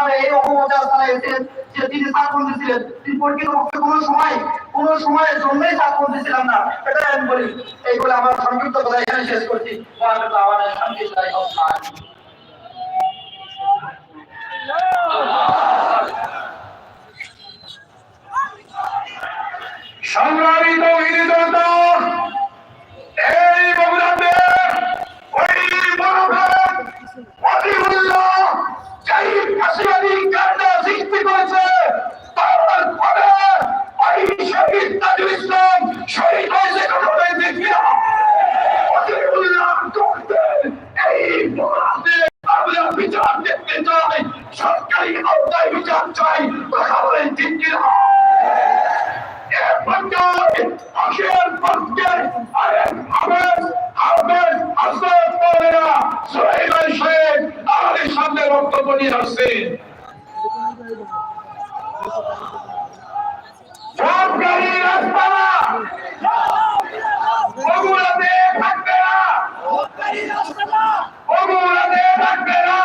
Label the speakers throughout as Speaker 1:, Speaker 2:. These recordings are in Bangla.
Speaker 1: নামে এই অপপ্রচার তারা এসেছেন যে তিনি সাতপন্থী ছিলেন তিনি প্রকৃতপক্ষে কোনো সময়, কোনো সময়ের জন্যই সাতপন্থী ছিলাম না। এটা আমি বলি, এই বলে আমার সংক্ষিপ্ত কথা এখানে শেষ করছি।
Speaker 2: সংগ্রামী তৌহিদি জনতা, এই বগুড়াতে ওই মনোভাব অতিমূল্য ফাঁসিবাদী কাণ্ড সৃষ্টি করেছে। তার ফলে ওই শহীদ হয়েছে কোনো দেখবি না অতিমূল্য করতে এই বগুড়াতে আমরা বিচার দেখতে চাই সরকারি আওতায় বিচার চাই কথা বলেন ঠিক কিনা আমাদের সামনে বক্তব্য নিয়ে আসছেন সরকারি রাস্তা বগুড়াতে থাকবে না বগুড়াতে থাকবে না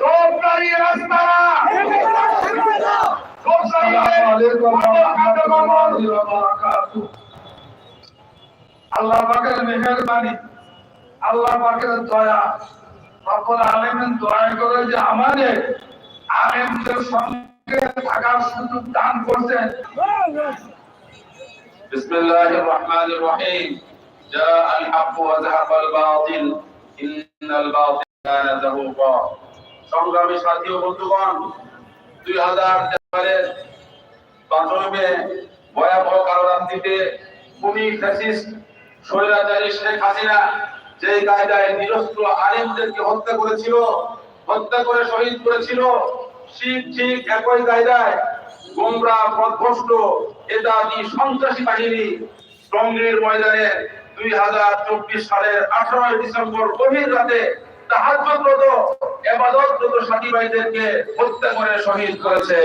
Speaker 2: সরকারি রাস্তা আল্লাহ পাকের মেহরবানি আল্লাহ পাকের দয়া সকল আলেমেন দয়া করে যে আমাদের আলেমদের সঙ্গে থাকার সুযোগ দান করছেন
Speaker 3: بسم الله الرحمن الرحيم جاء الحق وزهق الباطل إن الباطل كان زهوقا সংগ্রামী সাথী ও বন্ধুগণ দুই হাজার সালের পাঁচই মে ভয়াবহ কারাগারটিতে খুনি ফ্যাসিস্ট স্বৈরাচারী শেখ হাসিনা যে কায়দায় নিরস্ত্র আলেমদেরকে হত্যা করেছিল, হত্যা করে শহীদ করেছিল, ঠিক ঠিক একই কায়দায় গোমরা, পথভ্রষ্ট এদাদি সন্ত্রাসী বাহিনী টঙ্গীর ময়দানে দুই হাজার চব্বিশ সালের আঠারোই ডিসেম্বর গভীর রাতে তাহাজ্জুদরত ইবাদতরত সাথী ভাইদেরকে হত্যা করে শহীদ করেছে।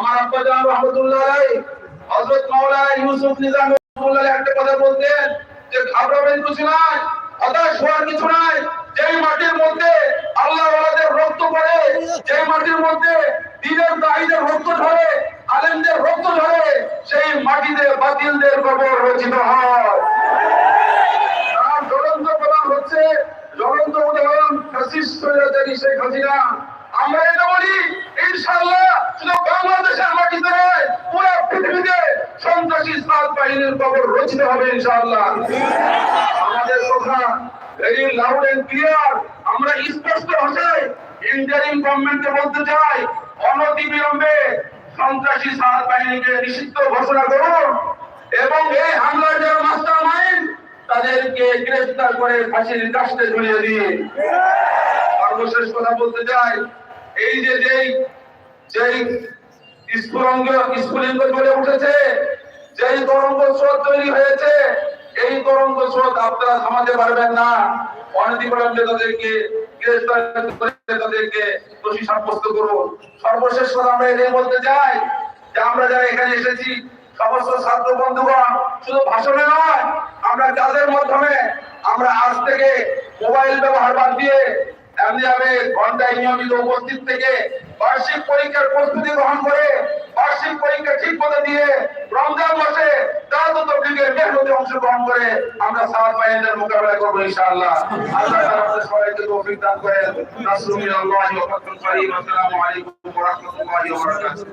Speaker 3: আমার আব্বা জান রহমতুল্লাহ আলাইহি হযরত মাওলানা ইউসুফ নিজাম রহমতুল্লাহ একটা কথা বলতেন যে ঘাবড়াবেন কিছু নাই, হতাশ হওয়ার কিছু নাই, যেই মাটির মধ্যে আল্লাহ ওয়ালাদের রক্ত পড়ে, যেই মাটির মধ্যে দিনের দায়ীদের রক্ত ঝরে, আলেমদের রক্ত ঝরে, সেই মাটিতে বাতিলদের কবর রচিত হয়। তার জ্বলন্ত প্রধান হচ্ছে, জ্বলন্ত উদাহরণ ফ্যাসিস্ট স্বৈরাচারী শেখ হাসিনা। আমরা এটা বলি, ইনশাআল্লাহ শুধু বাংলাদেশের মাটিতে নয় পুরো পৃথিবীতে সন্ত্রাসী সাত বাহিনীর কবর রচিত হবে ইনশাআল্লাহ। আমাদের কথা ভেরি লাউড এন্ড ক্লিয়ার আমরা স্পষ্ট ভাষায় ইন্টারিম গভর্নমেন্টকে বলতে চাই অনতি বিলম্বে সন্ত্রাসী সাত বাহিনীকে নিষিদ্ধ ঘোষণা করুন এবং এই হামলার যারা মাস্টার মাইন্ড তাদেরকে গ্রেফতার করে ফাঁসির কাস্টে ঝুলিয়ে দিয়ে। সর্বশেষ কথা বলতে চাই, এই যে যেই যেই স্ফুরঙ্গ স্ফুলিঙ্গ চলে উঠেছে যেই তরঙ্গ স্রোত তৈরি হয়েছে, এই তরঙ্গ স্রোত আপনারা থামাতে পারবেন না। সর্বশেষ আমরা বলতে চাই যে আমরা যারা এখানে এসেছি, সমস্ত শুধু ভাষণে নয়, আমরা যাদের মাধ্যমে আমরা আজ থেকে মোবাইল ব্যবহার বাদ দিয়ে এমনি আমি ঘন্টায় নিয়মিত উপস্থিত থেকে বার্ষিক পরীক্ষার প্রস্তুতি গ্রহণ করে বার্ষিক পরীক্ষা ঠিক মতো দিয়ে রমজান মাসে দাঁত তবলিগের মেহনতে অংশগ্রহণ করে আমরা সাত বাহিনীর মোকাবেলা করব ইনশাআল্লাহ। আল্লাহ আমাদের সবাইকে তৌফিক দান করেন। নাসরুল্লাহি ওয়া ফাতহুল করিম। আসসালামু আলাইকুম ওয়া রাহমাতুল্লাহি ওয়া বারাকাতুহু।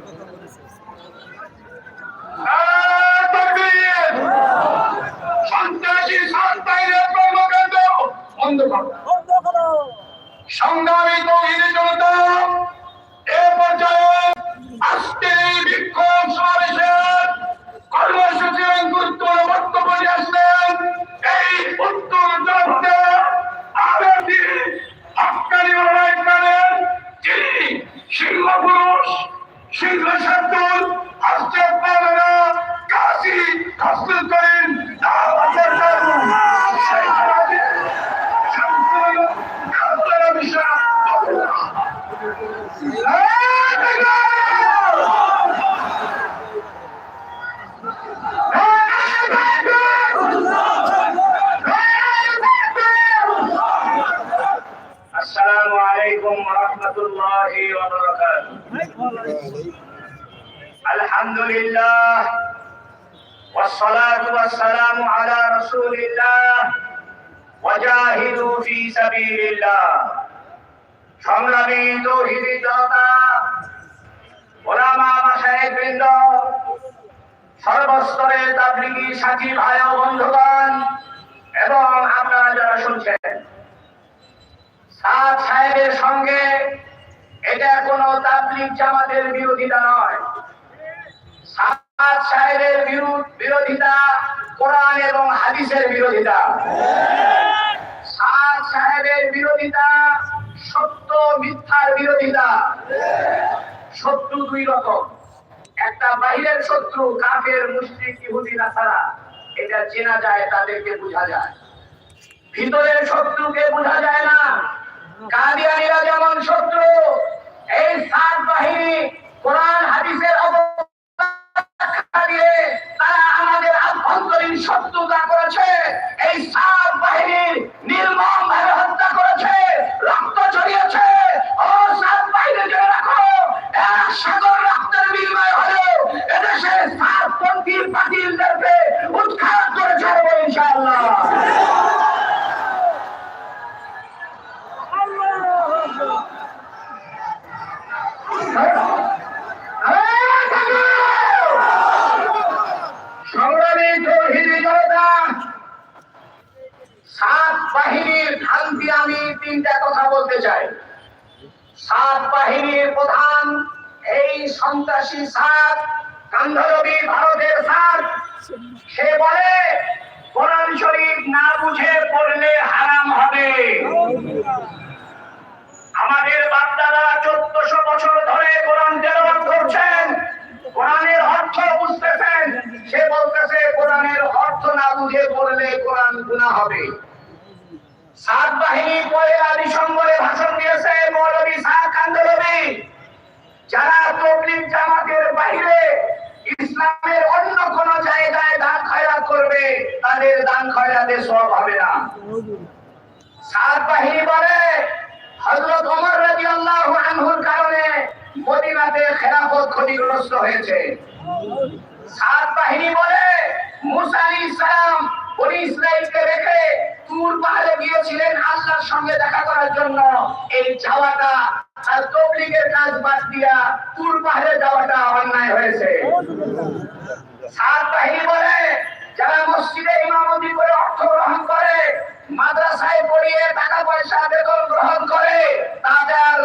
Speaker 3: সন্ত্রাসী সন্ত্রাসীর কর্মকাণ্ড বন্ধ করো। সংগ্রামী তৌহিদি জনতা, এ পর্যায়ে আজকে এই বিক্ষোভ সমাবেশের কর্মসূচির গুরুত্বপূর্ণ বক্তব্য নিয়ে আসলেন এই উত্তর জনপদে আবেদি আফগানি লড়াইকারের যিনি সিংহ পুরুষ সিংহ শার্দুল আজকে পাবেনা কাশি কাসুল করেন আমাদের
Speaker 1: সংগ্রামী তৌহিদি জনতা ওলামা মাসায়েক বৃন্দ, সর্বস্তরে তাবলিগি সাথী ভাই বন্ধুগণ, এবং আপনারা যারা শুনছেন, সাদ সাহেবের সঙ্গে এটা কোনো তাবলিগ জামাতের বিরোধিতা নয়। সাদ সাহেবের বিরু- বিরোধিতা কোরআন এবং হাদিসের বিরোধিতা। সাদ সাহেবের বিরোধিতা সত্য মিথ্যার বিরোধিতা। শত্রু দুই রকম। একটা বাহিরের শত্রু, কাফের মুসলিম ইহুদি, নাসারা। এটা চেনা যায়, তাদেরকে বোঝা যায়। ভিতরের শত্রুকে বোঝা যায় না। কাদিয়ানিরা যেমন শত্রু এই সাত বাহিনী কোরআন হাদিসের অবস্থা দিয়ে তারা আমাদের আভ্যন্তরীণ শত্রুতা করেছে এই সাত বাহিনীর নির্মম ভাবে হত্যা করেছে রক্ত ছড়িয়েছে ও সাত বাহিনী জেনে রাখো এক সাগর রক্তের বিনিময় হলেও এদেশে সাত পন্থী বাতিলদেরকে উৎখাত করে ছাড়বো ইনশাআল্লাহ সংগ্রামী তৌহিদি জনতা সাত বাহিনীর শান্তি আমি তিনটা কথা বলতে চাই। সাত বাহিনীর প্রধান এই সন্ত্রাসী সাত কান্ধরবি ভারতের সাত। সে বলে, কোরআন শরীফ না বুঝে পড়লে হারাম হবে। আমাদের বাপদাদা চোদ্দশো বছর ধরে কোরআন তেলাওয়াত করছেন। কোরআনের অর্থ বুঝতেছেন, সে বলতেছে, কোরআনের অর্থ না বুঝে পড়লে কোরআন গুনাহ হবে। সাত বাহিনী পয়লা ডিসেম্বরে ভাষণ দিয়েছে, মৌলবী শাহ কান্দলবী যারা তবলিগ জামাতের বাইরে ইসলামের অন্য কোন জায়গায় দান খয়রাত করবে, তাদের দান খয়রাতে সব হবে না। সাত বাহিনী বলে, হযরত ওমর রাদিয়াল্লাহু আনহুর কারণে মদিনাতে খেলাফত ক্ষতিগ্রস্ত হয়েছে। সাত বাহিনী বলে মুসা আলাইহিস সালাম বনি ইসরাইলকে রেখে তুর পাহাড়ে গিয়েছিলেন আল্লাহর সঙ্গে দেখা করার জন্য। এই যাওয়াটা আর তবলিগের কাজ বাদ দিয়া তুর পাহাড়ে যাওয়াটা অন্যায় হয়েছে। সাত বাহিনী বলে যারা মসজিদে ইমামতি করে অর্থ গ্রহণ করে, মাদ্রাসায় পড়িয়ে টাকা পয়সা বেতন গ্রহণ করে, তাদের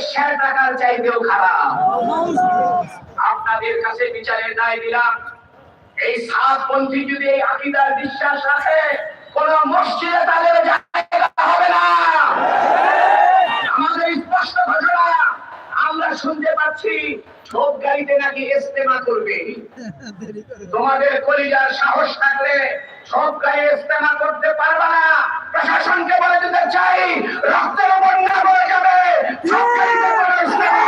Speaker 1: বেশ্যার টাকার চাইতেও খারাপ। আপনাদের কাছে বিচারের দায় দিলাম। এই সাতপন্থী যদি এই আকিদার বিশ্বাস রাখে, কোন মসজিদে তাদের জায়গা হবে না। আমাদের স্পষ্ট শুনতে পাচ্ছি ঠোক গাড়িতে নাকি ইস্তেমা করবে। তোমাদের কলিজার সাহস থাকলে সব গাড়ি ইস্তেমা করতে পারবে না। প্রশাসনকে বলে দিতে চাই, রক্তের বন্যা বলে যাবে। সব গাড়িতে কোনো ইস্তেমা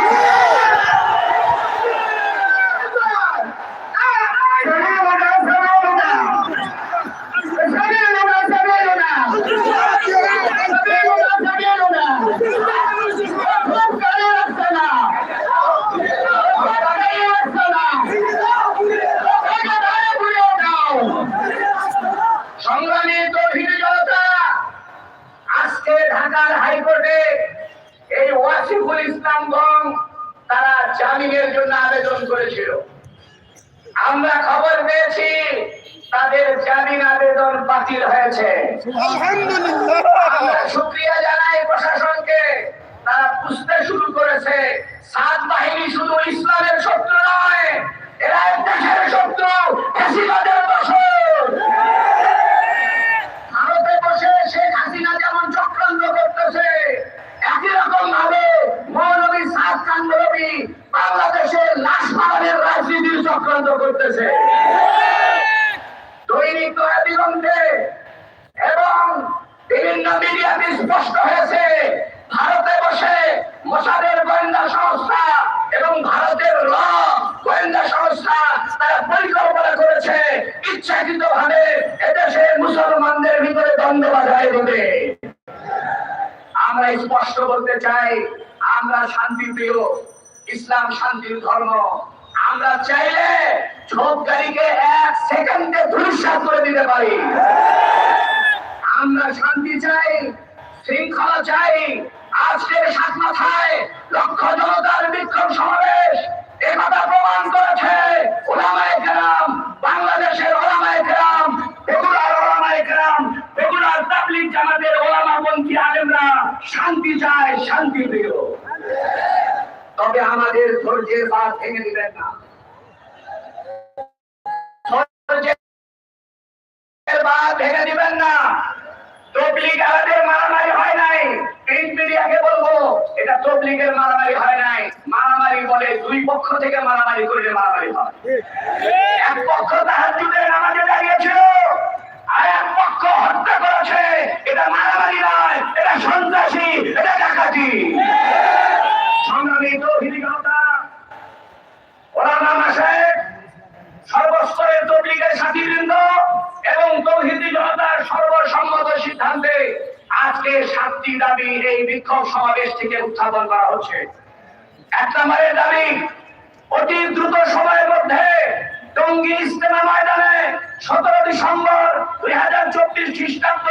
Speaker 1: সংগ্রামী তৌহিদি জনতা আজকে ঢাকার হাইকোর্টে এই ওয়াসিফুল ইসলাম গং তারা জামিনের জন্য আবেদন করেছিল আমরা খবর পেয়েছি তাদের জামিন আবেদন বাতিল হয়েছে আমরা শুক্রিয়া জানাই প্রশাসনকে তারা বুঝতে শুরু করেছে সাত বাহিনী শুধু ইসলামের শত্রু নয় এরা এক দেশের শত্রু ফ্যাসিবাদের দোষর ভারতে বসে শেখ হাসিনা যেমন চক্রান্ত করতেছে একই রকম ভাবে মৌলবী সাত কান্দরবী বাংলাদেশের লাশ পালনের রাজনীতির চক্রান্ত করতেছে দৈনিক দয়া দিগন্তে এবং বিভিন্ন মিডিয়াতে স্পষ্ট হয়েছে বলতে চাই, আমরা শান্তি প্রিয় ইসলাম শান্তির ধর্ম। আমরা চাইলে ঝোপকারীকে এক সেকেন্ডে ধূলিসাৎ করে দিতে পারি। আমরা শান্তি চাই, শৃঙ্খলা চাই, আজকের সাত মাথায় লক্ষ জনতার বিক্ষোভ সমাবেশ। একথা প্রমাণ করেছে ওলামায়ে কেরাম, বাংলাদেশের ওলামায়ে কেরাম বেগুনার ওলামায়ে কেরাম তাবলিগ জামাতের ওলামাপন্থী আলেমরা শান্তি চায়, শান্তি প্রিয়। তবে আমাদের ধৈর্যের বাদ ভেঙে দিবেন না। আমাদের মারামারি এটা হয় নাই। বলে দুই পক্ষ থেকে মারামারি করলে মারামারি হয়। এক পক্ষ তাহার নামাজে দাঁড়িয়েছিল। আর এক পক্ষ হত্যা করেছে। এটা মারামারি নয়, এটা সন্ত্রাসী, এটা ডাকাতি। সংগ্রামী তৌহিদি এবং তৌহিদি জনতার সর্বসম্মত সিদ্ধান্তে আজকে সাতটি দাবি এই বিক্ষোভ সমাবেশ থেকে উত্থাপন করা হচ্ছে। এক দাবি, অতি দ্রুত সময়ের মধ্যে টঙ্গী ইস্তেমা ময়দানে সতেরো ডিসেম্বর দুই হাজার চব্বিশ খ্রিস্টাব্দ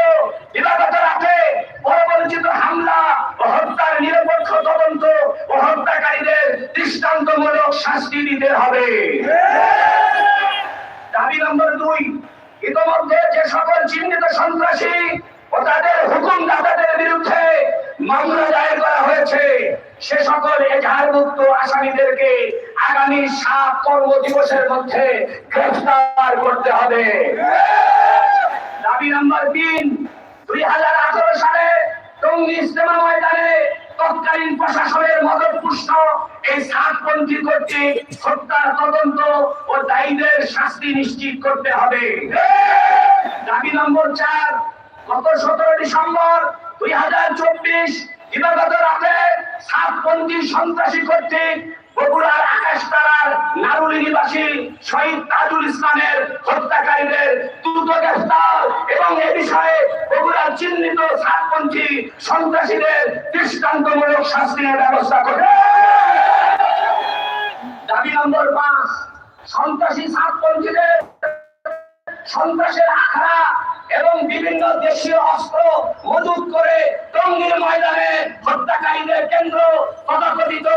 Speaker 1: দিবাগত রাতে পরপরিচিত হামলা ও হত্যার নিরপেক্ষ তদন্ত ও হত্যাকারীদের দৃষ্টান্তমূলক শাস্তি দিতে হবে। দাবি নম্বর দুই, ইতোমধ্যে যে সকল চিহ্নিত সন্ত্রাসী ও তাদের হুকুমদাতাদের বিরুদ্ধে মামলা দায়ের করা হয়েছে সে সকল এজাহারভুক্ত আসামিদেরকে আগামী সাত কর্মদিবসের মধ্যে গ্রেফতার করতে হবে। দাবি নম্বর তিন, দুই হাজার আঠারো সালে টঙ্গী ইস্তেমা ময়দানে তৎকালীন প্রশাসনের মদত পুষ্ট এই সাতপন্থী কর্তৃক হত্যার তদন্ত ও দায়ীদের শাস্তি নিশ্চিত করতে হবে। দাবি নম্বর চার, গত সতেরো ডিসেম্বর দুই হাজার চব্বিশ দিবাগত রাতে সাতপন্থী সন্ত্রাসী কর্তৃক বগুড়ার আকাশ তারার নারুলি নিবাসী শহীদ তাজুল ইসলামের হত্যাকারীদের দ্রুত গ্রেফতার এবং এ বিষয়ে বগুড়ার চিহ্নিত সাতপন্থী সন্ত্রাসীদের দৃষ্টান্তমূলক শাস্তির ব্যবস্থা করে দাবি নম্বর পাঁচ, সন্ত্রাসী সাতপন্থীদের সন্ত্রাসের আখড়া এবং বিভিন্ন দেশীয় অস্ত্র মজুত করে টঙ্গীর ময়দানে হত্যাকারীদের কেন্দ্র তথাকথিত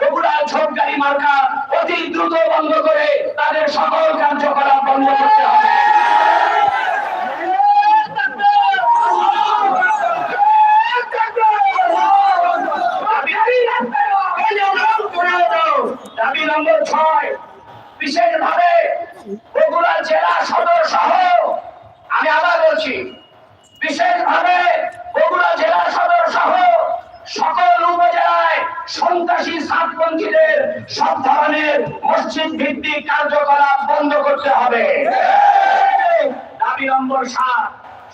Speaker 1: বগুড়া ঝোপগাড়ি মার্কা অতি দ্রুত বন্ধ করে তাদের সকল কার্যকলাপ বন্ধ করতে হবে। দাবি নম্বর ছয়, বিশেষভাবে বগুড়া জেলা সদর সহ আমি আবার বলছি, বিশেষভাবে বগুড়া জেলা সদর সহ সকল উপজেলায় সন্ত্রাসী সাতপন্থীদের সব ধরনের মসজিদ ভিত্তিক কার্যকলাপ বন্ধ করতে হবে। দাবি নম্বর সাত,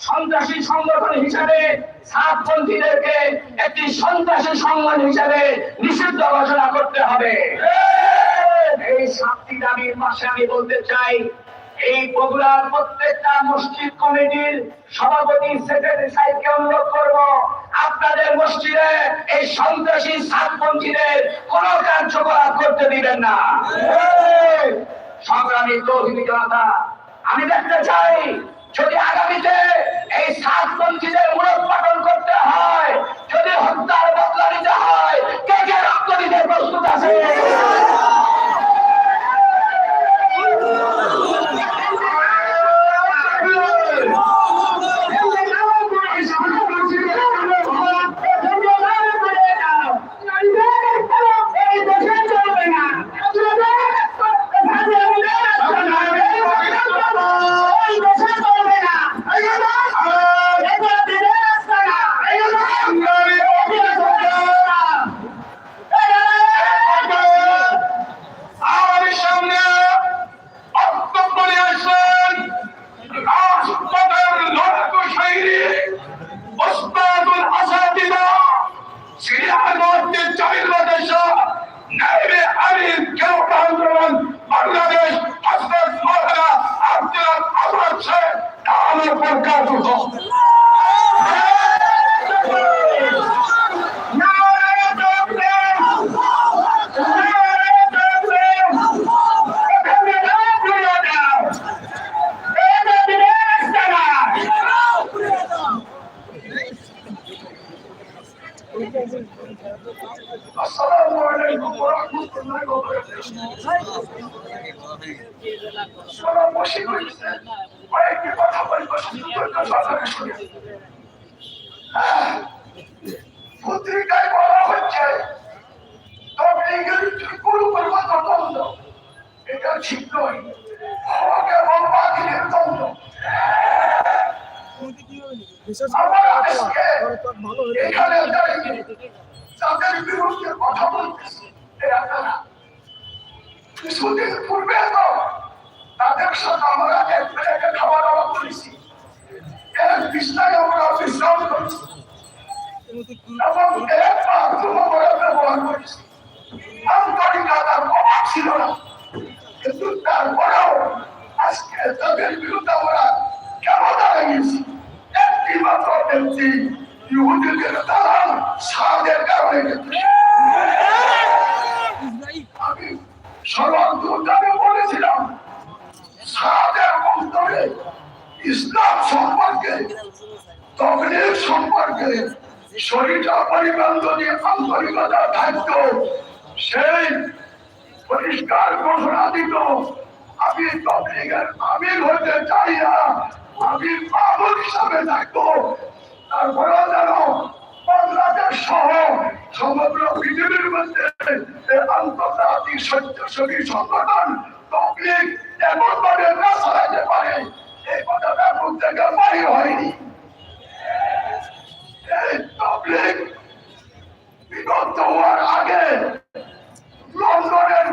Speaker 1: সন্ত্রাসী সংগঠন হিসাবে সাতপন্থীদেরকে একটি সন্ত্রাসী সংগঠন হিসাবে নিষিদ্ধ ঘোষণা করতে হবে। এই সাতটি দাবির মাসে আমি বলতে চাই, এই বগুড়ার প্রত্যেকটা মসজিদ কমিটির সভাপতি সেক্রেটারি সাহেবকে অনুরোধ করব, আপনাদের মসজিদে এই সন্ত্রাসী সাতপন্থীদের কোন কার্যকলাপ করতে দিবেন না। সংগ্রামী তৌহিদি জনতা, আমি দেখতে চাই, যদি আগামীতে এই সাতপন্থীদের মূলোৎপাটন করতে হয়, যদি হত্যার বদলা নিতে হয় কে কে রক্ত দিতে প্রস্তুত আছে
Speaker 2: আমাদের সামনে বক্তব্য নিয়ে আসছেন রাজপথের লক্ষ সৈনিক ওস্তাদুল আসাদিদা সিরিয়ার মধ্যে চাইল দেশ নাইবে আমির কেউ রহমান বাংলাদেশ হজরত মৌলানা আব্দুল আহমদ শেখ আমার বরকাতুহ
Speaker 1: না
Speaker 2: আসসালামু আলাইকুম ওয়া রাহমাতুল্লাহি ওয়া বারাকাতুহু সারা বসে রয়েছে কয়েকটি কথা বলব পত্রিকায় বলা হচ্ছে দ্বন্দ্ব এটা ঠিক নয়। আমাকে বলবা দিলেন দ্বন্দ্ব এখানে দাঁড়িয়ে তাদের বিরুদ্ধে কথা বলতেছি। এরা কারা? কিছুদিন পূর্বে তো তাদের সাথে আমরা এক প্লেটে খাওয়া দাওয়া করেছি এক আমরা বিশ্রাম করেছি। ছিল সাদের কারণে গেছে। আমি সর্বান্তরে বলেছিলাম, সাদের অন্তরে ইসলাম সম্পর্কে, তবলিগ সম্পর্কে, শরীরটা পরিমাণ যদি আন্তরিকতা থাকতো সেই পরিষ্কার ঘোষণা দিত, আমি তবলিগের আমির হতে চাই না, আমি বাবুল হিসাবে থাকব তারপরে যেন বাংলাদেশ সহ সমগ্র পৃথিবীর মধ্যে আন্তর্জাতিক স্বেচ্ছাসেবী সংগঠন তবলিগ এমন ভাবে না চালাতে পারে, এই কথাটা মুখ থেকে বাহির হয়নি। এই তবলিগ বিগত হওয়ার আগে লন্ডনের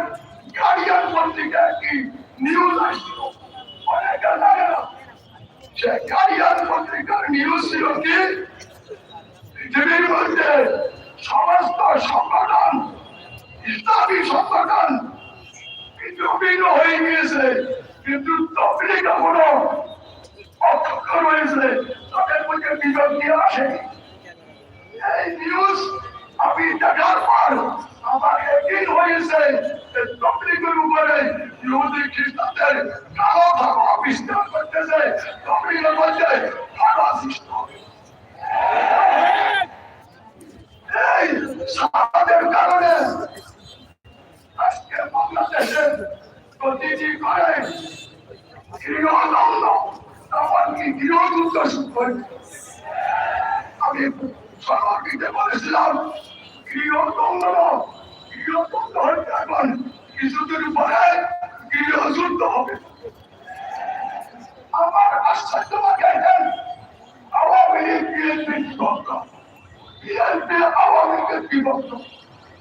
Speaker 2: গার্ডিয়ান পত্রিকা একটি নিউজ আসছিল। অনেকে জানে না সে গার্ডিয়ান পত্রিকার নিউজ ছিল কি? মধ্যে সমস্ত সংগঠন, ইসলামী সংগঠন বিদ্রোহীন হয়ে গিয়েছে কিন্তু তবলিগ এখনও অক্ষত রয়েছে, তাদের মধ্যে বিভক্তি আসেনি এই নিউজ আমি দেখার পর আমার একদিন হয়েছে তবলিগের উপরে ইহুদি খ্রিস্টানদের কালো ধর্ম বিস্তার করতেছে। তবলিগের মধ্যে ভালো সৃষ্টি সাদের কারণে আজকে বাংলাদেশের প্রতিটি করে গৃহদ্বন্দ্ব এমনকি গৃহযুদ্ধ শুরু হয়েছে আমি সর্বাগ্রিতে বলেছিলাম গৃহদ্বন্দ্ব গৃহদ্বন্দ্ব হচ্ছে এখন কিছুদিন পরে গৃহযুদ্ধ হবে। আমার আশ্চর্য লীগ বিএনপি বিভক্ত বিএনপি আওয়ামী লীগের বিভক্ত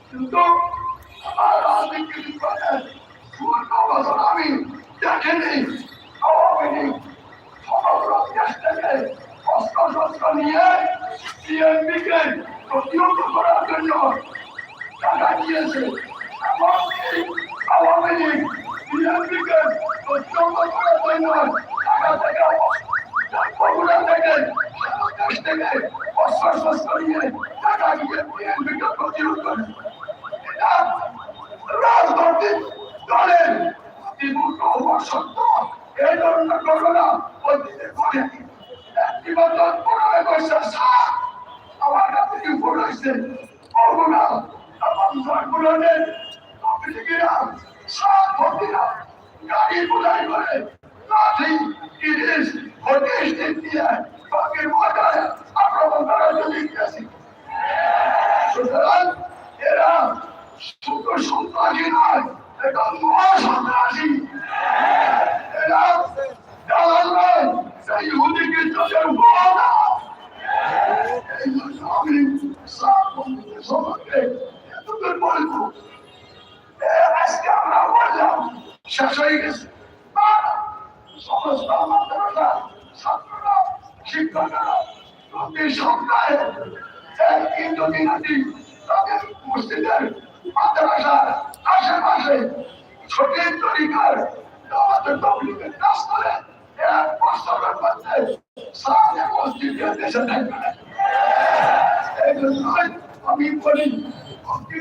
Speaker 2: কিন্তু আমার রাজনীতি চুয়ান্ন বছর আমি দেখিনি আওয়ামী লীগ সমগ্র দেশ থেকে অস্ত্র শস্ত্র নিয়ে বিএনপিকে প্রতিহত করার জন্য টাকা দিয়েছে এমনকি আওয়ামী লীগ বিএনপিকে প্রতিহত করার জন্য টাকা থেকে বগুড়া থেকে থেকে অস্ত্র শস্ত্র নিয়ে টাকা দিয়ে বিএনপিকে প্রতিহত করে এটা রাজনৈতিক দলের হওয়া সত্ত্বেও এই ধরনের ঘটনা অতীতে ঘটেনি একটি বছর পনেরো বছর সাত আমার কাছে রিপোর্ট হয়েছে বগুড়া এবং জয়পুরের কপিলিগিরা সাত ভক্তিরা গাড়ি বোঝাই করে লাঠি ইলিশ হটিস দিয়ে বাকির মজায় আক্রমণ করার জন্য গিয়েছি সুতরাং এরা শুধু সন্ত্রাসী নয় এটা মহা সন্ত্রাসী এরা দালাল নয় সেই ইহুদিকে তোদের বলা এই জন্য আমি সাত বন্ধুদের সম্পর্কে এতদূর বলব এ, আজকে আমরা বললাম শেষ হয়ে গেছে না, সমস্ত মাদ্রাসা ছাত্ররা শিক্ষকরা প্রতি সপ্তাহে একদিন যদি নাকি তাদের মসজিদের মাদ্রাসার আশেপাশে ছোটের তরিকার দাওয়াতের তবলিগের কাজ করে এক বছরের মধ্যে সামনে মসজিদের দেশে থাকবে না। এই জন্যই আমি বলি